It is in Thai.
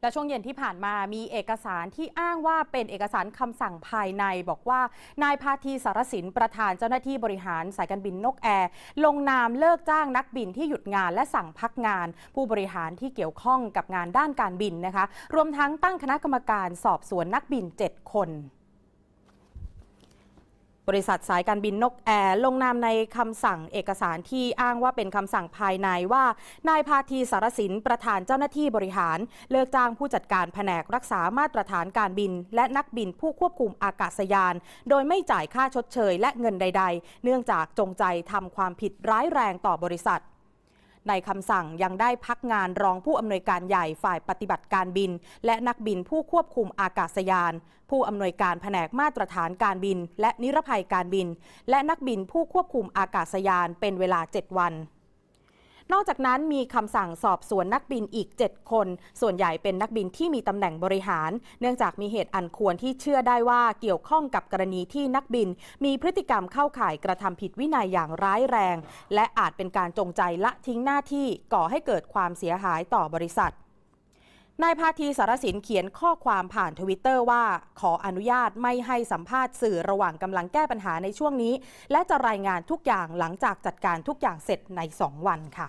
และช่วงเย็นที่ผ่านมามีเอกสารที่อ้างว่าเป็นเอกสารคำสั่งภายใน บอกว่านายพาทีสารสินประธานเจ้าหน้าที่บริหารสายการบินนกแอร์ลงนามเลิกจ้างนักบินที่หยุดงานและสั่งพักงาน ผู้บริหารที่เกี่ยวข้องกับงานด้านการบินนะคะ รวมทั้งตั้งคณะกรรมการสอบสวนนักบิน 7 คน บริษัทสายการบินนกแอร์ลงนามในคำสั่งเอกสารที่อ้างว่าเป็นคำสั่งภายในว่า นายพาทีสารสินประธานเจ้าหน้าที่บริหาร เลิกจ้างผู้จัดการแผนกรักษามาตรฐานการบิน และนักบินผู้ควบคุมอากาศยาน โดยไม่จ่ายค่าชดเชยและเงินใด ๆ เนื่องจากจงใจทำความผิดร้ายแรงต่อบริษัท ในคำสั่งยังได้พักงานรองผู้อำนวยการใหญ่ฝ่ายปฏิบัติการบิน และนักบินผู้ควบคุมอากาศยาน ผู้อำนวยการแผนกมาตรฐานการบิน และนิรภัยการบิน และนักบินผู้ควบคุมอากาศยานเป็นเวลา 7 วัน นอกจากนั้นมีคำสั่งสอบสวนนักบินอีก 7 คน ส่วนใหญ่เป็นนักบินที่มีตำแหน่งบริหาร เนื่องจากมีเหตุอันควรที่เชื่อได้ว่าเกี่ยวข้องกับกรณีที่นักบิน มีพฤติกรรมเข้าข่ายกระทำผิดวินัยอย่างร้ายแรง และอาจเป็นการจงใจละทิ้งหน้าที่ก่อให้เกิดความเสียหายต่อบริษัท นายพาทีสารสินเขียนข้อความผ่านทวิตเตอร์ว่า ขออนุญาตไม่ให้สัมภาษณ์สื่อระหว่างกำลังแก้ปัญหาในช่วงนี้ และจะรายงานทุกอย่างหลังจากจัดการทุกอย่างเสร็จใน 2 วันค่ะ